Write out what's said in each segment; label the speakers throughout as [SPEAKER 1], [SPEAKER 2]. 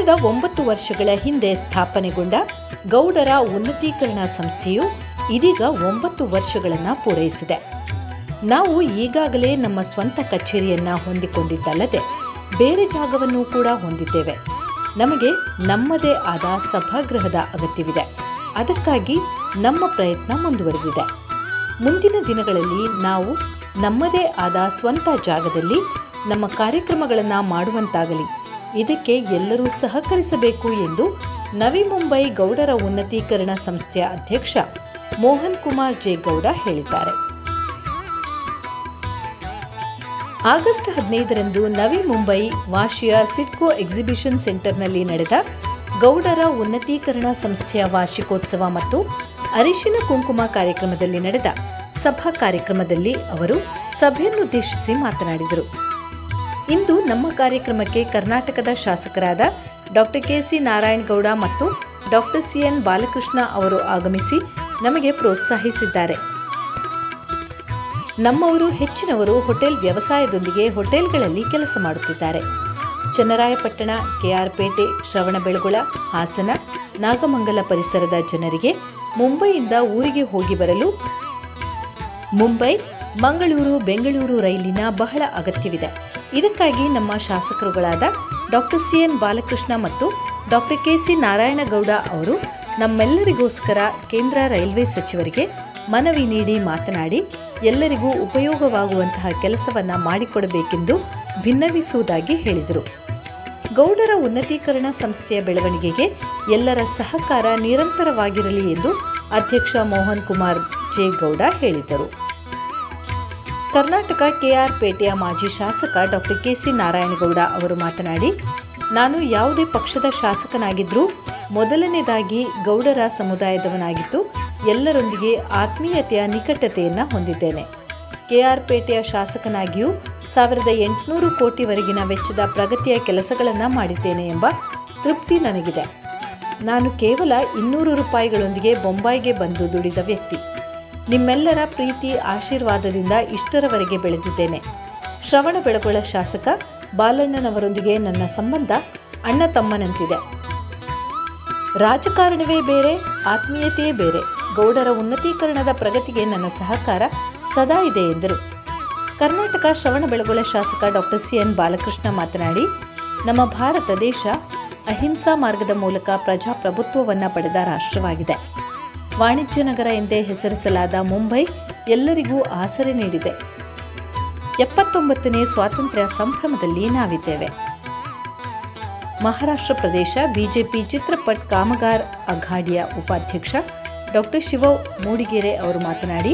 [SPEAKER 1] ಕಳೆದ ಒಂಬತ್ತು ವರ್ಷಗಳ ಹಿಂದೆ ಸ್ಥಾಪನೆಗೊಂಡ ಗೌಡರ ಉನ್ನತೀಕರಣ ಸಂಸ್ಥೆಯು ಇದೀಗ ಒಂಬತ್ತು ವರ್ಷಗಳನ್ನು ಪೂರೈಸಿದೆ. ನಾವು ಈಗಾಗಲೇ ನಮ್ಮ ಸ್ವಂತ ಕಚೇರಿಯನ್ನು ಹೊಂದಿಕೊಂಡಿದ್ದಲ್ಲದೆ ಬೇರೆ ಜಾಗವನ್ನು ಕೂಡ ಹೊಂದಿದ್ದೇವೆ. ನಮಗೆ ನಮ್ಮದೇ ಆದ ಸಭಾಗೃಹದ ಅಗತ್ಯವಿದೆ. ಅದಕ್ಕಾಗಿ ನಮ್ಮ ಪ್ರಯತ್ನ ಮುಂದುವರೆದಿದೆ. ಮುಂದಿನ ದಿನಗಳಲ್ಲಿ ನಾವು ನಮ್ಮದೇ ಆದ ಸ್ವಂತ ಜಾಗದಲ್ಲಿ ನಮ್ಮ ಕಾರ್ಯಕ್ರಮಗಳನ್ನು ಮಾಡುವಂತಾಗಲಿ. ಇದಕ್ಕೆ ಎಲ್ಲರೂ ಸಹಕರಿಸಬೇಕು ಎಂದು ನವಿ ಮುಂಬೈ ಗೌಡರ ಉನ್ನತೀಕರಣ ಸಂಸ್ಥೆಯ ಅಧ್ಯಕ್ಷ ಮೋಹನ್ ಕುಮಾರ್ ಜೆ ಗೌಡ ಹೇಳಿದ್ದಾರೆ. ಆಗಸ್ಟ್ ಹದಿನೈದರಂದು ನವಿ ಮುಂಬೈ ವಾಶಿಯ ಸಿಡ್ಕೋ ಎಕ್ಸಿಬಿಷನ್ ಸೆಂಟರ್ನಲ್ಲಿ ನಡೆದ ಗೌಡರ ಉನ್ನತೀಕರಣ ಸಂಸ್ಥೆಯ ವಾರ್ಷಿಕೋತ್ಸವ ಮತ್ತು ಅರಿಶಿನ ಕುಂಕುಮ ಕಾರ್ಯಕ್ರಮದಲ್ಲಿ ನಡೆದ ಸಭಾ ಕಾರ್ಯಕ್ರಮದಲ್ಲಿ ಅವರು ಸಭೆಯನ್ನುದ್ದೇಶಿಸಿ ಮಾತನಾಡಿದರು. ಇಂದು ನಮ್ಮ ಕಾರ್ಯಕ್ರಮಕ್ಕೆ ಕರ್ನಾಟಕದ ಶಾಸಕರಾದ ಡಾಕ್ಟರ್ ಕೆ ಸಿ ನಾರಾಯಣಗೌಡ ಮತ್ತು ಡಾಕ್ಟರ್ ಸಿ ಎನ್ ಬಾಲಕೃಷ್ಣ ಅವರು ಆಗಮಿಸಿ ನಮಗೆ ಪ್ರೋತ್ಸಾಹಿಸಿದ್ದಾರೆ. ನಮ್ಮವರು ಹೆಚ್ಚಿನವರು ಹೋಟೆಲ್ ವ್ಯವಸಾಯದೊಂದಿಗೆ ಹೋಟೆಲ್ಗಳಲ್ಲಿ ಕೆಲಸ ಮಾಡುತ್ತಿದ್ದಾರೆ. ಚನ್ನರಾಯಪಟ್ಟಣ, ಕೆಆರ್ಪೇಟೆ, ಶ್ರವಣಬೆಳಗೊಳ, ಹಾಸನ, ನಾಗಮಂಗಲ ಪರಿಸರದ ಜನರಿಗೆ ಮುಂಬೈಯಿಂದ ಊರಿಗೆ ಹೋಗಿ ಬರಲು ಮುಂಬೈ, ಮಂಗಳೂರು, ಬೆಂಗಳೂರು ರೈಲಿನ ಬಹಳ ಅಗತ್ಯವಿದೆ. ಇದಕ್ಕಾಗಿ ನಮ್ಮ ಶಾಸಕರುಗಳಾದ ಡಾಕ್ಟರ್ ಸಿ ಎನ್ ಬಾಲಕೃಷ್ಣ ಮತ್ತು ಡಾಕ್ಟರ್ ಕೆ ಸಿ ನಾರಾಯಣಗೌಡ ಅವರು ನಮ್ಮೆಲ್ಲರಿಗೋಸ್ಕರ ಕೇಂದ್ರ ರೈಲ್ವೆ ಸಚಿವರಿಗೆ ಮನವಿ ನೀಡಿ ಮಾತನಾಡಿ, ಎಲ್ಲರಿಗೂ ಉಪಯೋಗವಾಗುವಂತಹ ಕೆಲಸವನ್ನು ಮಾಡಿಕೊಡಬೇಕೆಂದು ಭಿನ್ನವಿಸುವುದಾಗಿ ಹೇಳಿದರು. ಗೌಡರ ಉನ್ನತೀಕರಣ ಸಂಸ್ಥೆಯ ಬೆಳವಣಿಗೆಗೆ ಎಲ್ಲರ ಸಹಕಾರ ನಿರಂತರವಾಗಿರಲಿ ಎಂದು ಅಧ್ಯಕ್ಷ ಮೋಹನ್ ಕುಮಾರ್ ಜೆ ಗೌಡ ಹೇಳಿದರು. ಕರ್ನಾಟಕ ಕೆಆರ್ ಪೇಟೆಯ ಮಾಜಿ ಶಾಸಕ ಡಾಕ್ಟರ್ ಕೆ ಸಿ ನಾರಾಯಣಗೌಡ ಅವರು ಮಾತನಾಡಿ, ನಾನು ಯಾವುದೇ ಪಕ್ಷದ ಶಾಸಕನಾಗಿದ್ದರೂ ಮೊದಲನೇದಾಗಿ ಗೌಡರ ಸಮುದಾಯದವನಾಗಿದ್ದು, ಎಲ್ಲರೊಂದಿಗೆ ಆತ್ಮೀಯತೆಯ ನಿಕಟತೆಯನ್ನು ಹೊಂದಿದ್ದೇನೆ. ಕೆಆರ್ ಪೇಟೆಯ ಶಾಸಕನಾಗಿಯೂ ಸಾವಿರದ ಎಂಟುನೂರು ಕೋಟಿವರೆಗಿನ ವೆಚ್ಚದ ಪ್ರಗತಿಯ ಕೆಲಸಗಳನ್ನು ಮಾಡಿದ್ದೇನೆ ಎಂಬ ತೃಪ್ತಿ ನನಗಿದೆ. ನಾನು ಕೇವಲ ಇನ್ನೂರು ರೂಪಾಯಿಗಳೊಂದಿಗೆ ಬೊಂಬಾಯಿಗೆ ಬಂದು ದುಡಿದ ವ್ಯಕ್ತಿ. ನಿಮ್ಮೆಲ್ಲರ ಪ್ರೀತಿ, ಆಶೀರ್ವಾದದಿಂದ ಇಷ್ಟರವರೆಗೆ ಬೆಳೆದಿದ್ದೇನೆ. ಶ್ರವಣ ಬೆಳಗೊಳ ಶಾಸಕ ಬಾಲಣ್ಣನವರೊಂದಿಗೆ ನನ್ನ ಸಂಬಂಧ ಅಣ್ಣ ತಮ್ಮನಂತಿದೆ. ರಾಜಕಾರಣವೇ ಬೇರೆ, ಆತ್ಮೀಯತೆಯೇ ಬೇರೆ. ಗೌಡರ ಉನ್ನತೀಕರಣದ ಪ್ರಗತಿಗೆ ನನ್ನ ಸಹಕಾರ ಸದಾ ಇದೆ ಎಂದರು. ಕರ್ನಾಟಕ ಶ್ರವಣ ಬೆಳಗೊಳ ಶಾಸಕ ಡಾಕ್ಟರ್ ಸಿ ಎನ್ ಬಾಲಕೃಷ್ಣ ಮಾತನಾಡಿ, ನಮ್ಮ ಭಾರತ ದೇಶ ಅಹಿಂಸಾ ಮಾರ್ಗದ ಮೂಲಕ ಪ್ರಜಾಪ್ರಭುತ್ವವನ್ನು ಪಡೆದ ರಾಷ್ಟ್ರವಾಗಿದೆ. ವಾಣಿಜ್ಯ ನಗರ ಎಂದೇ ಹೆಸರಿಸಲಾದ ಮುಂಬೈ ಎಲ್ಲರಿಗೂ ಆಸರೆ ನೀಡಿದೆ. ಎಪ್ಪತ್ತೊಂಬತ್ತನೇ ಸ್ವಾತಂತ್ರ್ಯ ಸಂಭ್ರಮದಲ್ಲಿ ನಾವಿದ್ದೇವೆ. ಮಹಾರಾಷ್ಟ್ರ ಪ್ರದೇಶ ಬಿಜೆಪಿ ಚಿತ್ರಪಟ್ ಕಾಮಗಾರ್ ಅಘಾಡಿಯ ಉಪಾಧ್ಯಕ್ಷ ಡಾಕ್ಟರ್ ಶಿವ ಮೂಡಿಗೆರೆ ಅವರು ಮಾತನಾಡಿ,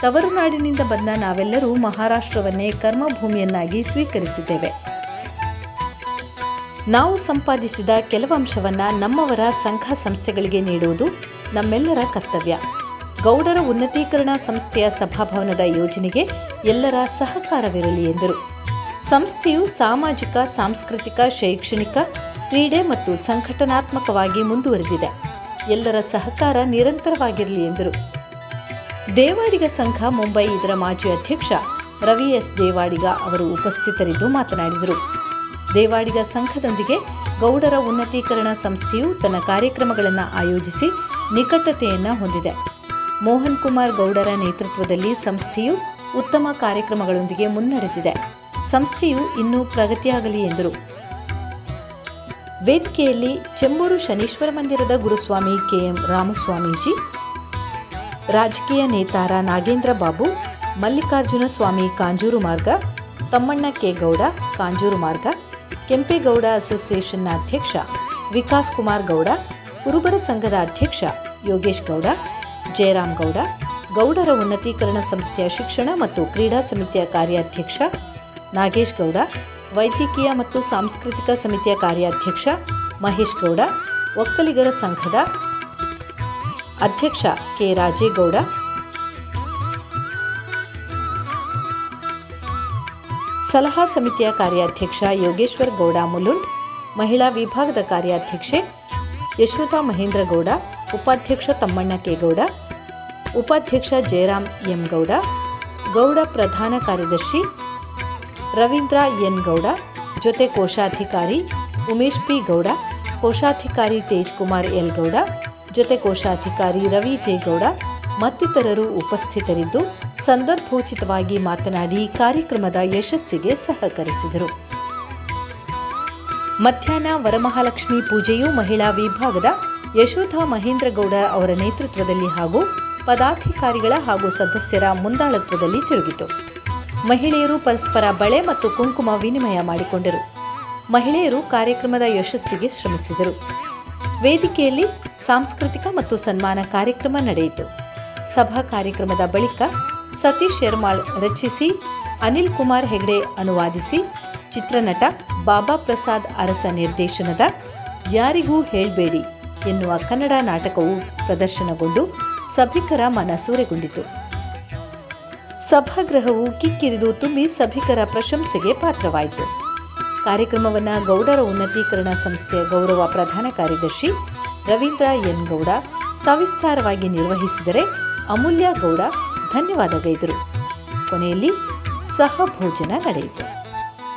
[SPEAKER 1] ತವರುನಾಡಿನಿಂದ ಬಂದ ನಾವೆಲ್ಲರೂ ಮಹಾರಾಷ್ಟ್ರವನ್ನೇ ಕರ್ಮಭೂಮಿಯನ್ನಾಗಿ ಸ್ವೀಕರಿಸಿದ್ದೇವೆ. ನಾವು ಸಂಪಾದಿಸಿದ ಕೆಲವಂಶವನ್ನು ನಮ್ಮವರ ಸಂಘ ಸಂಸ್ಥೆಗಳಿಗೆ ನೀಡುವುದು ನಮ್ಮೆಲ್ಲರ ಕರ್ತವ್ಯ. ಗೌಡರ ಉನ್ನತೀಕರಣ ಸಂಸ್ಥೆಯ ಸಭಾಭವನದ ಯೋಜನೆಗೆ ಎಲ್ಲರ ಸಹಕಾರವಿರಲಿ ಎಂದರು. ಸಂಸ್ಥೆಯು ಸಾಮಾಜಿಕ, ಸಾಂಸ್ಕೃತಿಕ, ಶೈಕ್ಷಣಿಕ, ಕ್ರೀಡೆ ಮತ್ತು ಸಂಘಟನಾತ್ಮಕವಾಗಿ ಮುಂದುವರೆದಿದೆ. ಎಲ್ಲರ ಸಹಕಾರ ನಿರಂತರವಾಗಿರಲಿ ಎಂದರು. ದೇವಾಡಿಗ ಸಂಘ ಮುಂಬೈ ಇದರ ಮಾಜಿ ಅಧ್ಯಕ್ಷ ರವಿ ಎಸ್. ದೇವಾಡಿಗ ಅವರು ಉಪಸ್ಥಿತರಿದ್ದು ಮಾತನಾಡಿದರು. ದೇವಾಡಿಗ ಸಂಘದೊಂದಿಗೆ ಗೌಡರ ಉನ್ನತೀಕರಣ ಸಂಸ್ಥೆಯು ತನ್ನ ಕಾರ್ಯಕ್ರಮಗಳನ್ನು ಆಯೋಜಿಸಿ ನಿಕಟತೆಯನ್ನು ಹೊಂದಿದೆ. ಮೋಹನ್ ಕುಮಾರ್ ಗೌಡರ ನೇತೃತ್ವದಲ್ಲಿ ಸಂಸ್ಥೆಯು ಉತ್ತಮ ಕಾರ್ಯಕ್ರಮಗಳೊಂದಿಗೆ ಮುನ್ನಡೆದಿದೆ. ಸಂಸ್ಥೆಯು ಇನ್ನೂ ಪ್ರಗತಿಯಾಗಲಿ ಎಂದರು. ವೇದಿಕೆಯಲ್ಲಿ ಚೆಂಬೂರು ಶನೀಶ್ವರ ಮಂದಿರದ ಗುರುಸ್ವಾಮಿ ಕೆಎಂ ರಾಮಸ್ವಾಮೀಜಿ, ರಾಜಕೀಯ ನೇತಾರ ನಾಗೇಂದ್ರ ಬಾಬು, ಮಲ್ಲಿಕಾರ್ಜುನ ಸ್ವಾಮಿ ಕಾಂಜೂರು ಮಾರ್ಗ, ತಮ್ಮಣ್ಣ ಕೆ ಗೌಡ ಕಾಂಜೂರು ಮಾರ್ಗ, ಕೆಂಪೇಗೌಡ ಅಸೋಸಿಯೇಷನ್ನ ಅಧ್ಯಕ್ಷ ವಿಕಾಸ್ ಕುಮಾರ್ ಗೌಡ ಕುರುಬರ ಸಂಘದ ಅಧ್ಯಕ್ಷ ಯೋಗೇಶ್ ಗೌಡ, ಜಯರಾಮ್ ಗೌಡ, ಗೌಡರ ಉನ್ನತೀಕರಣ ಸಂಸ್ಥೆಯ ಶಿಕ್ಷಣ ಮತ್ತು ಕ್ರೀಡಾ ಸಮಿತಿಯ ಕಾರ್ಯಾಧ್ಯಕ್ಷ ನಾಗೇಶ್ ಗೌಡ, ವೈದ್ಯಕೀಯ ಮತ್ತು ಸಾಂಸ್ಕೃತಿಕ ಸಮಿತಿಯ ಕಾರ್ಯಾಧ್ಯಕ್ಷ ಮಹೇಶ್ ಗೌಡ, ಒಕ್ಕಲಿಗರ ಸಂಘದ ಅಧ್ಯಕ್ಷ ಕೆ ರಾಜೇಗೌಡ. ಸಲಹಾ ಸಮಿತಿಯ ಕಾರ್ಯಾಧ್ಯಕ್ಷ ಯೋಗೇಶ್ವರ್ ಗೌಡ ಮುಲುಂಡ್, ಮಹಿಳಾ ವಿಭಾಗದ ಕಾರ್ಯಾಧ್ಯಕ್ಷೆ ಯಶೋಧ ಮಹೇಂದ್ರಗೌಡ, ಉಪಾಧ್ಯಕ್ಷ ತಮ್ಮಣ್ಣ ಕೆಗೌಡ, ಉಪಾಧ್ಯಕ್ಷ ಜಯರಾಮ್ ಎಂ ಗೌಡ ಗೌಡ ಪ್ರಧಾನ ಕಾರ್ಯದರ್ಶಿ ರವೀಂದ್ರ ಎನ್ ಗೌಡ, ಜೊತೆ ಕೋಶಾಧಿಕಾರಿ ಉಮೇಶ್ ಪಿ ಗೌಡ, ಕೋಶಾಧಿಕಾರಿ ತೇಜ್ ಕುಮಾರ್ ಎಲ್ ಗೌಡ, ಜೊತೆ ಕೋಶಾಧಿಕಾರಿ ರವಿ ಜೆ ಗೌಡ ಮತ್ತಿತರರು ಉಪಸ್ಥಿತರಿದ್ದು ಸಂದರ್ಭೋಚಿತವಾಗಿ ಮಾತನಾಡಿ ಕಾರ್ಯಕ್ರಮದ ಯಶಸ್ಸಿಗೆ ಸಹಕರಿಸಿದರು. ಮಧ್ಯಾಹ್ನ ವರಮಹಾಲಕ್ಷ್ಮಿ ಪೂಜೆಯು ಮಹಿಳಾ ವಿಭಾಗದ ಯಶೋಧ ಮಹೇಂದ್ರಗೌಡ ಅವರ ನೇತೃತ್ವದಲ್ಲಿ ಹಾಗೂ ಪದಾಧಿಕಾರಿಗಳ ಹಾಗೂ ಸದಸ್ಯರ ಮುಂದಾಳತ್ವದಲ್ಲಿ ಜರುಗಿತು ಮಹಿಳೆಯರು ಪರಸ್ಪರ ಬಳೆ ಮತ್ತು ಕುಂಕುಮ ವಿನಿಮಯ ಮಾಡಿಕೊಂಡರು. ಮಹಿಳೆಯರು ಕಾರ್ಯಕ್ರಮದ ಯಶಸ್ಸಿಗೆ ಶ್ರಮಿಸಿದರು. ವೇದಿಕೆಯಲ್ಲಿ ಸಾಂಸ್ಕೃತಿಕ ಮತ್ತು ಸನ್ಮಾನ ಕಾರ್ಯಕ್ರಮ ನಡೆಯಿತು. ಸಭಾ ಕಾರ್ಯಕ್ರಮದ ಬಳಿಕ ಸತೀಶ್ ಶರ್ಮಾಳ್ ರಚಿಸಿ, ಅನಿಲ್ ಕುಮಾರ್ ಹೆಗ್ಡೆ ಅನುವಾದಿಸಿ, ಚಿತ್ರನಟ ಬಾಬಾ ಪ್ರಸಾದ್ ಅರಸ ನಿರ್ದೇಶನದ ಯಾರಿಗೂ ಹೇಳಬೇಡಿ ಎನ್ನುವ ಕನ್ನಡ ನಾಟಕವು ಪ್ರದರ್ಶನಗೊಂಡು ಸಭಿಕರ ಮನಸೂರೆಗೊಂಡಿತು ಸಭಾಗೃಹವು ಕಿಕ್ಕಿರಿದು ತುಂಬಿ ಸಭಿಕರ ಪ್ರಶಂಸೆಗೆ ಪಾತ್ರವಾಯಿತು. ಕಾರ್ಯಕ್ರಮವನ್ನು ಗೌಡರ ಉನ್ನತೀಕರಣ ಸಂಸ್ಥೆಯ ಗೌರವ ಪ್ರಧಾನ ಕಾರ್ಯದರ್ಶಿ ರವೀಂದ್ರ ಎನ್ ಗೌಡ ಸವಿಸ್ತಾರವಾಗಿ ನಿರ್ವಹಿಸಿದರೆ ಅಮೂಲ್ಯ ಗೌಡ ಧನ್ಯವಾದಗೈದರು. ಕೊನೆಯಲ್ಲಿ ಸಹಭೋಜನ ನಡೆಯಿತು.